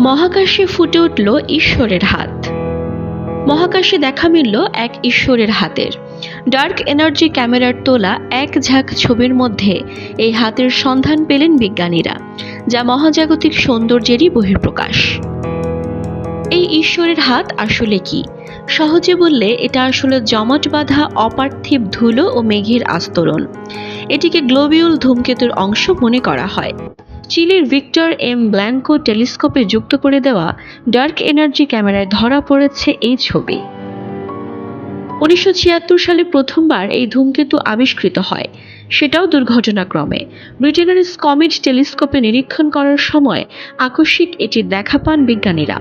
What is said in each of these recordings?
মহাকাশে ফুটে উঠল ঈশ্বরের হাত। মহাকাশে দেখা মিলল এক ঈশ্বরের হাতের। ডার্ক এনার্জি ক্যামেরার তোলা এক ঝাঁক ছবির মধ্যে এই হাতের সন্ধান পেলেন বিজ্ঞানীরা, যা মহাজাগতিক সৌন্দর্যেরই বহিঃপ্রকাশ। এই ঈশ্বরের হাত আসলে কি? সহজে বললে এটা আসলে জমাট বাঁধা অপার্থিব ধুলো ও মেঘের আস্তরণ। এটিকে গ্লোবিউল ধূমকেতুর অংশ মনে করা হয়। চিলির ভিক্টর এম ব্ল্যাঙ্কো টেলিস্কোপে যুক্ত করে দেওয়া ডার্ক এনার্জি ক্যামেরায় ধরা পড়েছে এই ছবি। উনিশশো ছিয়াত্তর সালে প্রথমবার এই ধূমকেতু আবিষ্কৃত হয়। সেটাও দুর্ঘটনাক্রমে। ব্রিটেনের স্কমিড টেলিস্কোপে নিরীক্ষণ করার সময় আকস্মিক এটির দেখা পান বিজ্ঞানীরা।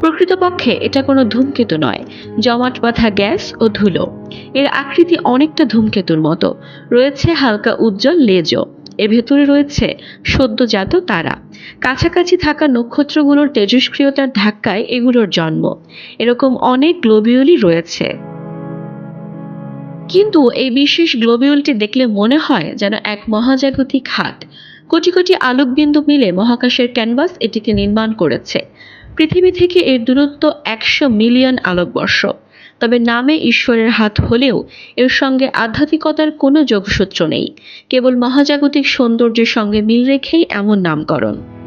প্রকৃতপক্ষে এটা কোনো ধূমকেতু নয়, জমাট বাঁধা গ্যাস ও ধুলো। এর আকৃতি অনেকটা ধূমকেতুর মতো। রয়েছে হালকা উজ্জ্বল লেজও। এর ভেতরে রয়েছে সদ্যজাত তারা। কাছাকাছি থাকা নক্ষত্রগুলোর তেজস্ক্রিয়তার ধাক্কায় এগুলোর জন্ম। এরকম অনেক গ্লোবিউলই রয়েছে। কিন্তু এই বিশেষ গ্লোবিউলটি দেখলে মনে হয় যেন এক মহাজাগতিক হাত। কোটি কোটি আলোকবিন্দু মিলে মহাকাশের ক্যানভাস এটিকে নির্মাণ করেছে। পৃথিবী থেকে এর দূরত্ব একশো মিলিয়ন আলোকবর্ষ। তবে নামে ঈশ্বরের হাত হলেও এর সঙ্গে আধ্যাত্মিকতার কোনো যোগসূত্র নেই। কেবল মহাজাগতিক সৌন্দর্যের সঙ্গে মিল রেখেই এমন নামকরণ।